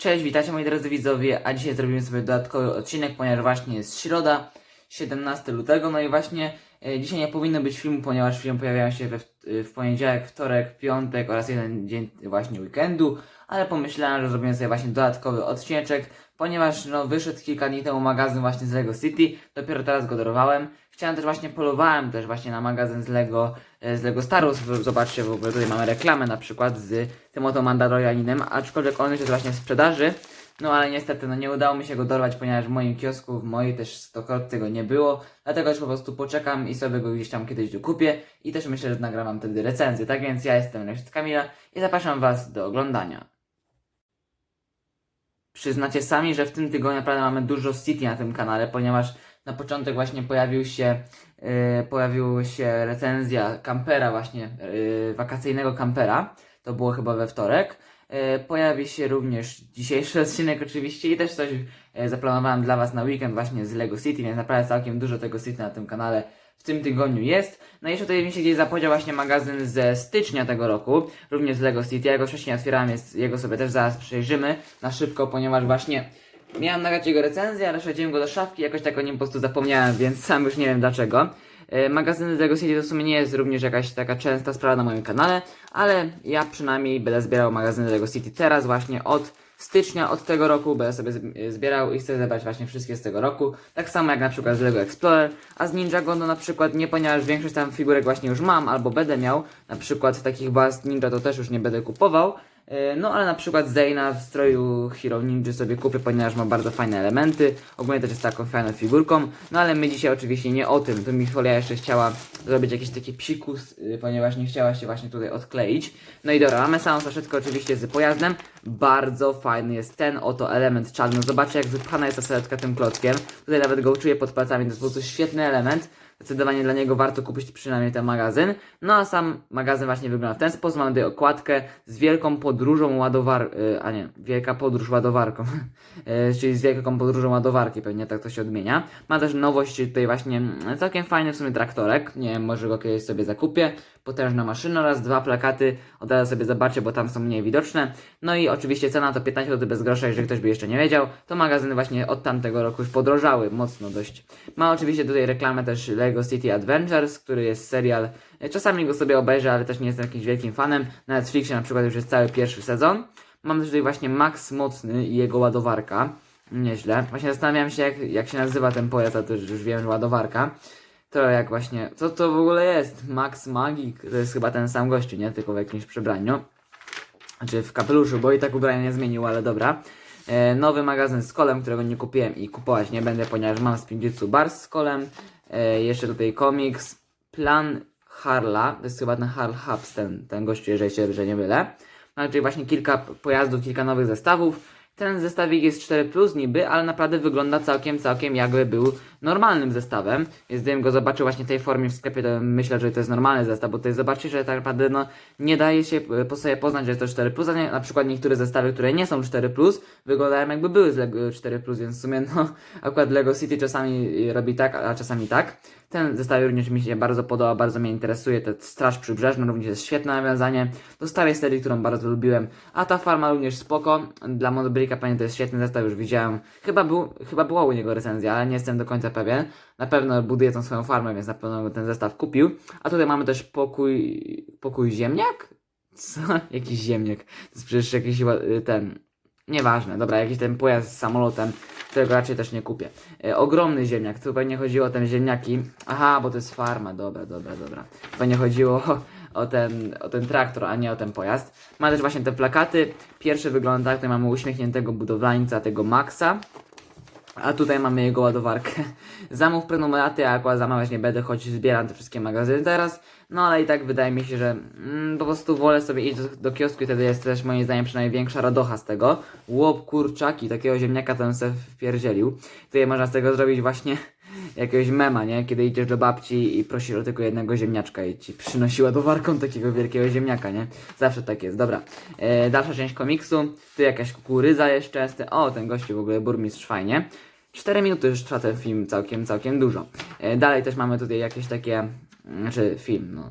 Cześć, witajcie moi drodzy widzowie, a dzisiaj zrobimy sobie dodatkowy odcinek, ponieważ właśnie jest środa, 17 lutego, no i właśnie e, dzisiaj nie powinno być filmu, ponieważ film pojawiają się we, w, e, w poniedziałek, wtorek, piątek oraz jeden dzień właśnie weekendu, ale pomyślałem, że zrobimy sobie właśnie dodatkowy odcineczek, ponieważ no wyszedł kilka dni temu magazyn właśnie z Lego City, dopiero teraz go. Chciałem też właśnie, polowałem też właśnie na magazyn z Lego, e, z Lego Star Wars, zobaczcie w ogóle tutaj mamy reklamę na przykład z tym oto Mandalorianinem, aczkolwiek on już jest właśnie w sprzedaży, no ale niestety no nie udało mi się go dorwać, ponieważ w moim kiosku, w mojej też stokrotce go nie było, dlatego już po prostu poczekam i sobie go gdzieś tam kiedyś dokupię i też myślę, że nagram wtedy recenzję. Tak więc ja jestem Leszek Kamila i zapraszam Was do oglądania. Przyznacie sami, że w tym tygodniu naprawdę mamy dużo City na tym kanale, ponieważ na początek właśnie pojawił się, yy, pojawiła się recenzja kampera właśnie, yy, wakacyjnego kampera. To było chyba we wtorek. Yy, pojawi się również dzisiejszy odcinek oczywiście i też coś yy, zaplanowałem dla Was na weekend właśnie z Lego City, więc naprawdę całkiem dużo tego City na tym kanale w tym tygodniu jest. No i jeszcze tutaj mi się gdzieś zapowiedział właśnie magazyn ze stycznia tego roku, również z Lego City. Ja go wcześniej otwierałem, jest, jego sobie też zaraz przejrzymy na szybko, ponieważ właśnie miałem nagrać jego recenzję, ale wsadziłem go do szafki, jakoś tak o nim po prostu zapomniałem, więc sam już nie wiem dlaczego. E, Magazyny z Lego City to w sumie nie jest również jakaś taka częsta sprawa na moim kanale, ale ja przynajmniej będę zbierał magazyny Lego City teraz właśnie od stycznia od tego roku będę sobie zb- zbierał i chcę zebrać właśnie wszystkie z tego roku. Tak samo jak na przykład z Lego Explorer, a z Ninjago no na przykład nie, ponieważ większość tam figurek właśnie już mam albo będę miał. Na przykład takich baz Ninja to też już nie będę kupował. E, No ale na przykład Zayna w stroju Hero Ninja sobie kupię, ponieważ ma bardzo fajne elementy. Ogólnie też jest taką fajną figurką. No ale my dzisiaj oczywiście nie o tym. Tu mi Folia jeszcze chciała zrobić jakiś taki psikus, y, ponieważ nie chciała się właśnie tutaj odkleić. No i dobra, mamy samą saszetkę oczywiście z pojazdem. Bardzo fajny jest ten oto element czarny. Zobaczcie jak wypchana jest ta saszetka tym klockiem. Tutaj nawet go czuję pod palcami, to jest po prostu świetny element. Zdecydowanie dla niego warto kupić przynajmniej ten magazyn. No a sam magazyn właśnie wygląda w ten sposób. Mamy tutaj okładkę z wielką podróżą ładowar... y, a nie, wielka podróż ładowarką. Y, czyli z wielką podróżą ładowarki, pewnie tak to się odmienia. Ma też nowość tutaj właśnie mm, całkiem fajny w sumie traktorek. Nie wiem, może go kiedyś sobie zakupię. Potężna maszyna oraz dwa plakaty. Od razu sobie zobaczę, bo tam są mniej widoczne. No i oczywiście cena to 15 zł bez grosza, jeżeli ktoś by jeszcze nie wiedział. To magazyny właśnie od tamtego roku już podrożały mocno dość. Ma oczywiście tutaj reklamę też Lego City Adventures, który jest serial. Czasami go sobie obejrzę, ale też nie jestem jakimś wielkim fanem. Na Netflixie na przykład już jest cały pierwszy sezon. Mam też tutaj właśnie Max Mocny i jego ładowarka. Nieźle. Właśnie zastanawiam się, jak, jak się nazywa ten pojazd, a to już wiem, że ładowarka. To jak właśnie, co to w ogóle jest? Max Magik, to jest chyba ten sam gościu, nie? Tylko w jakimś przebraniu. Znaczy w kapeluszu, bo i tak ubrania nie zmienił, ale dobra. E, nowy magazyn z kolem, którego nie kupiłem i kupować nie będę, ponieważ mam Spinjitzu Bars z kolem. E, jeszcze tutaj komiks. Plan Harla, to jest chyba ten Harl Hubs, ten, ten gościu, jeżeli się że nie mylę. Mamy tutaj właśnie kilka pojazdów, kilka nowych zestawów. Ten zestawik jest 4 plus niby, ale naprawdę wygląda całkiem, całkiem jakby był normalnym zestawem. Więc gdybym go zobaczył właśnie w tej formie w sklepie, to myślę, że to jest normalny zestaw, bo tutaj zobaczycie, że tak naprawdę no, nie daje się e, po sobie poznać, że jest to 4 plus, a nie, na przykład niektóre zestawy, które nie są 4 plus, wyglądają jakby były z Lego 4 plus, więc w sumie no, akurat Lego City czasami robi tak, a czasami tak. Ten zestaw również mi się bardzo podoba, bardzo mnie interesuje. Ten Straż Przybrzeżna również jest świetne nawiązanie do starej serii, którą bardzo lubiłem. A ta farma również spoko. Dla Monobricka pewnie to jest świetny zestaw, już widziałem. Chyba, był, chyba była u niego recenzja, ale nie jestem do końca pewien. Na pewno buduje tą swoją farmę, więc na pewno ten zestaw kupił. A tutaj mamy też pokój... pokój ziemniak? Co? Jakiś ziemniak. To jest przecież jakiś ła- ten... Nieważne, dobra, jakiś ten pojazd z samolotem, którego raczej też nie kupię. E, ogromny ziemniak, tu pewnie chodziło o ten ziemniaki. Aha, bo to jest farma, dobra, dobra, dobra. Pewnie chodziło o, o, ten, o ten traktor, a nie o ten pojazd. Ma też właśnie te plakaty. Pierwszy wygląda tak, tutaj mamy uśmiechniętego budowlańca, tego Maxa. A tutaj mamy jego ładowarkę. Zamów prenumeraty, a akurat zamawiać nie będę, choć zbieram te wszystkie magazyny teraz. No ale i tak wydaje mi się, że mm, po prostu wolę sobie iść do, do kiosku i wtedy jest też moim zdaniem przynajmniej większa radocha z tego. Łop kurczaki, takiego ziemniaka to bym sobie wpierdzielił. Tutaj można z tego zrobić właśnie jakiegoś mema, nie? Kiedy idziesz do babci i prosisz o tylko jednego ziemniaczka i ci przynosi ładowarką takiego wielkiego ziemniaka, nie? Zawsze tak jest. Dobra. E, dalsza część komiksu. Tu jakaś kukurydza jeszcze. O, ten gościu w ogóle burmistrz fajnie. 4 minuty już trwa ten film, całkiem, całkiem dużo. E, dalej też mamy tutaj jakieś takie, mm, znaczy film, no,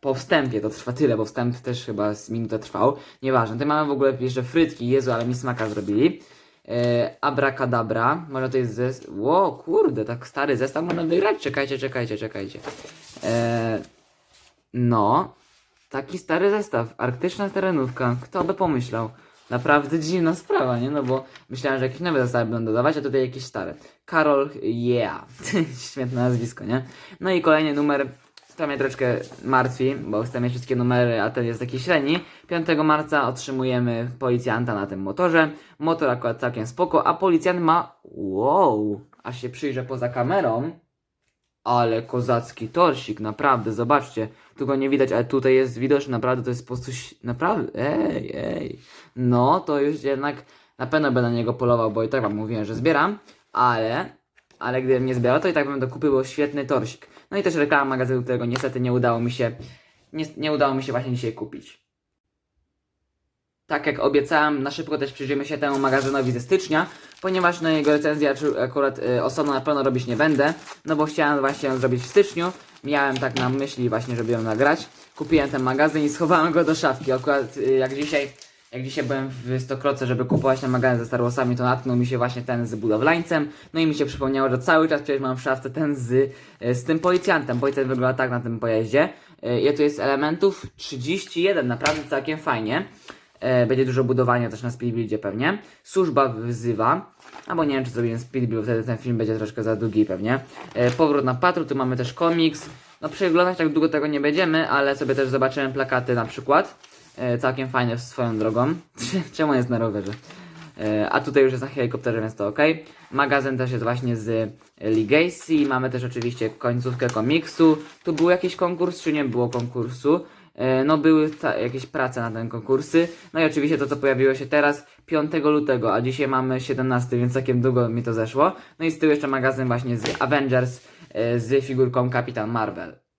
po wstępie to trwa tyle, bo wstęp też chyba z minutę trwał. Nieważne. Tutaj mamy w ogóle jeszcze frytki. Jezu, ale mi smaka zrobili. E, abracadabra. Może to jest zestaw. Ło, kurde, tak stary zestaw można wygrać. Czekajcie, czekajcie, czekajcie. E, no, taki stary zestaw. Arktyczna terenówka. Kto by pomyślał? Naprawdę dziwna sprawa, nie? No bo myślałem, że jakieś nowe zestawy będą dodawać, a tutaj jakieś stare. Karol, yeah. Świetne nazwisko, nie? No i kolejny numer, to mnie troszkę martwi, bo chcę mieć wszystkie numery, a ten jest taki średni. 5 marca otrzymujemy policjanta na tym motorze. Motor akurat całkiem spoko, a policjant ma... Wow, aż się przyjrzę poza kamerą. Ale kozacki torsik, naprawdę, zobaczcie. Tu go nie widać, ale tutaj jest widoczny, naprawdę to jest po prostu... Naprawdę, ej, ej. No, to już jednak na pewno będę na niego polował, bo i tak wam mówiłem, że zbieram, ale... Ale gdybym nie zbierał, to i tak bym dokupił, bo świetny torsik. No i też reklama magazynu, którego niestety nie udało mi się... Nie, nie udało mi się właśnie dzisiaj kupić. Tak jak obiecałem, na szybko też przyjrzymy się temu magazynowi ze stycznia, ponieważ na jego recenzję akurat y, osobno na pewno robić nie będę, no bo chciałem właśnie ją zrobić w styczniu. Miałem tak na myśli właśnie, żeby ją nagrać. Kupiłem ten magazyn i schowałem go do szafki. Akurat y, jak dzisiaj, jak dzisiaj byłem w Stokroce, żeby kupować ten magazyn ze Star Warsami, to natknął mi się właśnie ten z budowlańcem. No i mi się przypomniało, że cały czas przecież mam w szafce ten z, y, z tym policjantem. Policjant wygląda tak na tym pojeździe. Y, Ile tu jest elementów? 31, naprawdę całkiem fajnie. E, będzie dużo budowania też na speedbuildzie pewnie. Służba wzywa. Albo nie wiem, czy zrobiłem speedbuild, wtedy ten film będzie troszkę za długi pewnie. E, powrót na patrol, tu mamy też komiks. No przeglądać tak długo tego nie będziemy, ale sobie też zobaczyłem plakaty na przykład. E, całkiem fajne swoją drogą. Czemu jest na rowerze? E, A tutaj już jest na helikopterze, więc to ok. Magazyn też jest właśnie z Legacy. Mamy też oczywiście końcówkę komiksu. Tu był jakiś konkurs, czy nie było konkursu? E, No były jakieś prace na ten konkursy. No i oczywiście to, co pojawiło się teraz 5 lutego, a dzisiaj mamy 17, więc całkiem długo mi to zeszło. No i z tyłu jeszcze magazyn właśnie z Avengers e, z figurką Kapitan Marvel.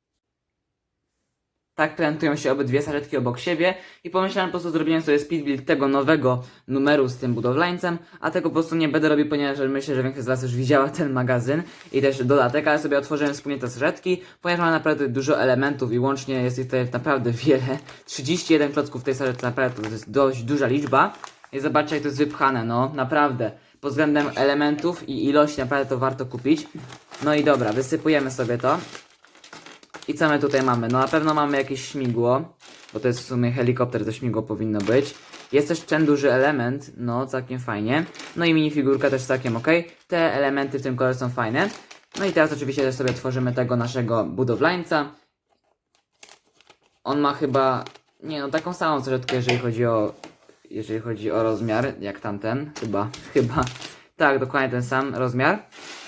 Tak prezentują się obydwie saszetki obok siebie i pomyślałem po prostu zrobiłem sobie speedbuild tego nowego numeru z tym budowlańcem, a tego po prostu nie będę robił, ponieważ myślę, że większość z Was już widziała ten magazyn i też dodatek, ale sobie otworzyłem wspólnie te saszetki, ponieważ mam naprawdę dużo elementów i łącznie jest ich tutaj naprawdę wiele. 31 klocków w tej saszetce naprawdę to jest dość duża liczba i zobaczcie jak to jest wypchane, no naprawdę. Pod względem elementów i ilości naprawdę to warto kupić. No i dobra, wysypujemy sobie to. I co my tutaj mamy? No na pewno mamy jakieś śmigło, bo to jest w sumie helikopter, to śmigło powinno być. Jest też ten duży element, no całkiem fajnie. No i minifigurka też całkiem ok. Te elementy w tym kolorze są fajne. No i teraz oczywiście też sobie tworzymy tego naszego budowlańca. On ma chyba, nie no, taką samą saszetkę, jeżeli chodzi o, jeżeli chodzi o rozmiar, jak tamten. Chyba, chyba. Tak, dokładnie ten sam rozmiar.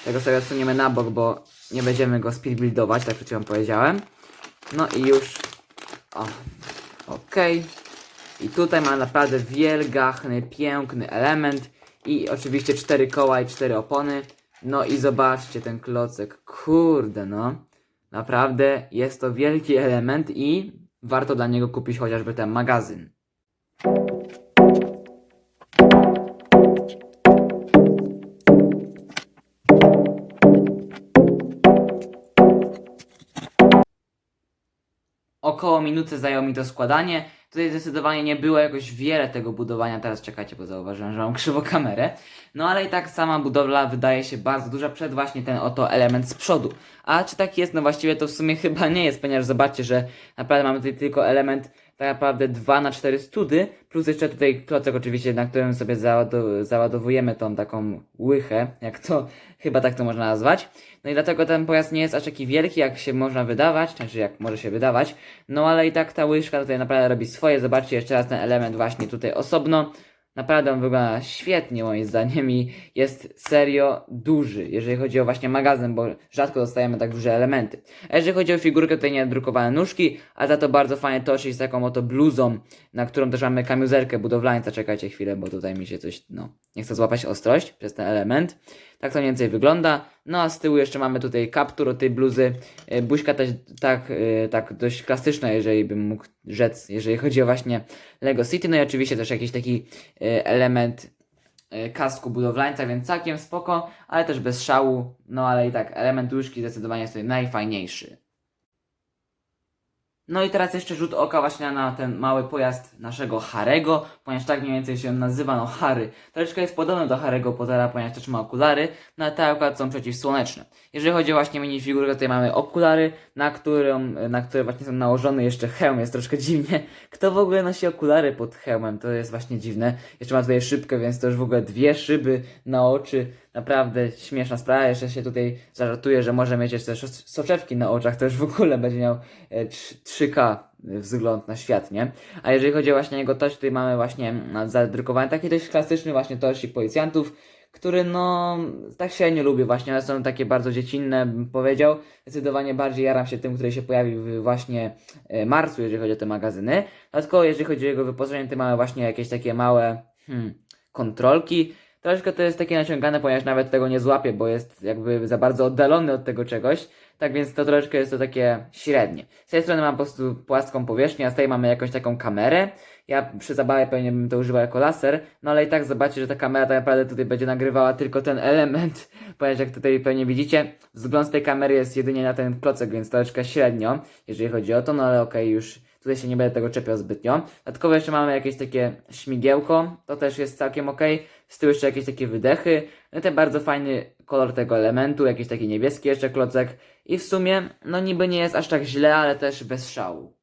Tego sobie odsuniemy na bok, bo nie będziemy go speedbuildować, tak przed chwilą powiedziałem. No i już. O, okej. I tutaj mamy naprawdę wielgachny, piękny element. I oczywiście cztery koła i cztery opony. No i zobaczcie ten klocek. Kurde, no. Naprawdę jest to wielki element i warto dla niego kupić chociażby ten magazyn. Około minuty zajęło mi to składanie. Tutaj zdecydowanie nie było jakoś wiele tego budowania. Teraz czekajcie, bo zauważyłem, że mam krzywo kamerę. No ale i tak sama budowla wydaje się bardzo duża przed właśnie ten oto element z przodu. A czy tak jest? No właściwie to w sumie chyba nie jest, ponieważ zobaczcie, że naprawdę mamy tutaj tylko element tak naprawdę 2 na 4 study, plus jeszcze tutaj klocek oczywiście, na którym sobie załadow- załadowujemy tą taką łychę, jak to chyba tak to można nazwać. No i dlatego ten pojazd nie jest aż taki wielki, jak się można wydawać, znaczy jak może się wydawać. No ale i tak ta łyżka tutaj naprawdę robi swoje. Zobaczcie jeszcze raz ten element właśnie tutaj osobno. Naprawdę on wygląda świetnie moim zdaniem i jest serio duży, jeżeli chodzi o właśnie magazyn, bo rzadko dostajemy tak duże elementy. A jeżeli chodzi o figurkę, tutaj nie drukowane nóżki, a za to bardzo fajnie toczy z taką oto bluzą, na którą też mamy kamiuzelkę budowlańca. Czekajcie chwilę, bo tutaj mi się coś, no, nie chcę złapać ostrość przez ten element. Tak to mniej więcej wygląda. No a z tyłu jeszcze mamy tutaj kaptur od tej bluzy. E, Buźka też tak, e, tak dość klasyczna, jeżeli bym mógł rzec, jeżeli chodzi o właśnie Lego City. No i oczywiście też jakiś taki e, element kasku budowlańca, więc całkiem spoko, ale też bez szału. No ale i tak element łóżki zdecydowanie jest tutaj najfajniejszy. No i teraz jeszcze rzut oka właśnie na ten mały pojazd naszego Harego, ponieważ tak mniej więcej się nazywa, no Harry. Troszeczkę jest podobny do Harry'ego Pottera, ponieważ też ma okulary, no ale te akurat są przeciwsłoneczne. Jeżeli chodzi o właśnie minifigurkę, tutaj mamy okulary, na, którą, na które właśnie są nałożony jeszcze hełm, jest troszkę dziwnie. Kto w ogóle nosi okulary pod hełmem, to jest właśnie dziwne. Jeszcze ma tutaj szybkę, więc to już w ogóle dwie szyby na oczy. Naprawdę śmieszna sprawa, jeszcze się tutaj zażartuje, że może mieć jeszcze soczewki na oczach, to już w ogóle będzie miał e, trz- 3K wzgląd na świat, nie? A jeżeli chodzi o właśnie jego toś, tutaj mamy właśnie mm, zadrukowany taki dość klasyczny właśnie tościk policjantów, który no tak się nie lubię właśnie, one są takie bardzo dziecinne, bym powiedział. Zdecydowanie bardziej jaram się tym, który się pojawił w właśnie e, marcu, jeżeli chodzi o te magazyny. Dodatkowo jeżeli chodzi o jego wyposażenie, to mamy właśnie jakieś takie małe hmm, kontrolki. Troszkę to jest takie naciągane, ponieważ nawet tego nie złapię, bo jest jakby za bardzo oddalony od tego czegoś. Tak więc to troszeczkę jest to takie średnie. Z tej strony mam po prostu płaską powierzchnię, a z tej mamy jakąś taką kamerę. Ja przy zabawie pewnie bym to używał jako laser, no ale i tak zobaczcie, że ta kamera tak naprawdę tutaj będzie nagrywała tylko ten element, ponieważ jak tutaj pewnie widzicie, wzgląd tej kamery jest jedynie na ten klocek, więc troszeczkę średnio, jeżeli chodzi o to, no ale okej, już tutaj się nie będę tego czepiał zbytnio. Dodatkowo jeszcze mamy jakieś takie śmigiełko, to też jest całkiem okej. Z tyłu jeszcze jakieś takie wydechy, no i ten bardzo fajny kolor tego elementu, jakiś taki niebieski jeszcze klocek i w sumie, no niby nie jest aż tak źle, ale też bez szału.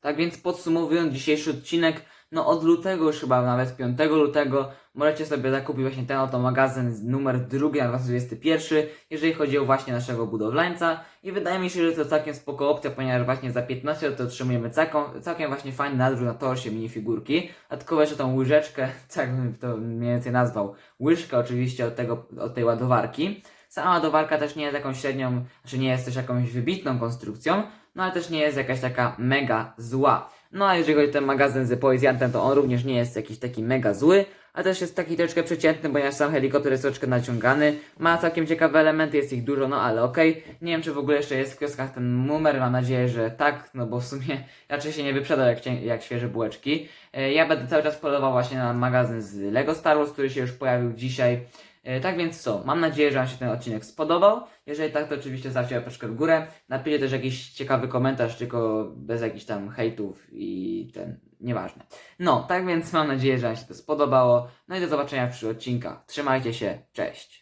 Tak więc podsumowując dzisiejszy odcinek, no od lutego już chyba nawet 5 lutego możecie sobie zakupić właśnie ten oto magazyn numer drugi na 2021, jeżeli chodzi o właśnie naszego budowlańca i wydaje mi się, że to całkiem spoko opcja, ponieważ właśnie za 15 to otrzymujemy całkiem, całkiem właśnie fajny nadróg na torsie minifigurki, dodatkowo jeszcze tą łyżeczkę, tak bym to mniej więcej nazwał, łyżkę oczywiście od, tego, od tej ładowarki. Sama ładowarka też nie jest jakąś średnią, znaczy nie jest też jakąś wybitną konstrukcją, no ale też nie jest jakaś taka mega zła. No a jeżeli chodzi o ten magazyn z policjantem, to on również nie jest jakiś taki mega zły, a też jest taki troszeczkę przeciętny, ponieważ sam helikopter jest troszeczkę naciągany. Ma całkiem ciekawe elementy, jest ich dużo, no ale okej. Nie wiem, czy w ogóle jeszcze jest w kioskach ten numer, mam nadzieję, że tak, no bo w sumie raczej się nie wyprzedał jak, jak świeże bułeczki. E, Ja będę cały czas polował właśnie na magazyn z Lego Star Wars, który się już pojawił dzisiaj. E, Tak więc co, mam nadzieję, że Wam się ten odcinek spodobał. Jeżeli tak, to oczywiście zostawcie łapeczkę w górę. Napiszcie też jakiś ciekawy komentarz, tylko bez jakichś tam hejtów i ten, nieważne. No, tak więc mam nadzieję, że Wam się to spodobało. No i do zobaczenia w przyszłych odcinkach. Trzymajcie się, cześć!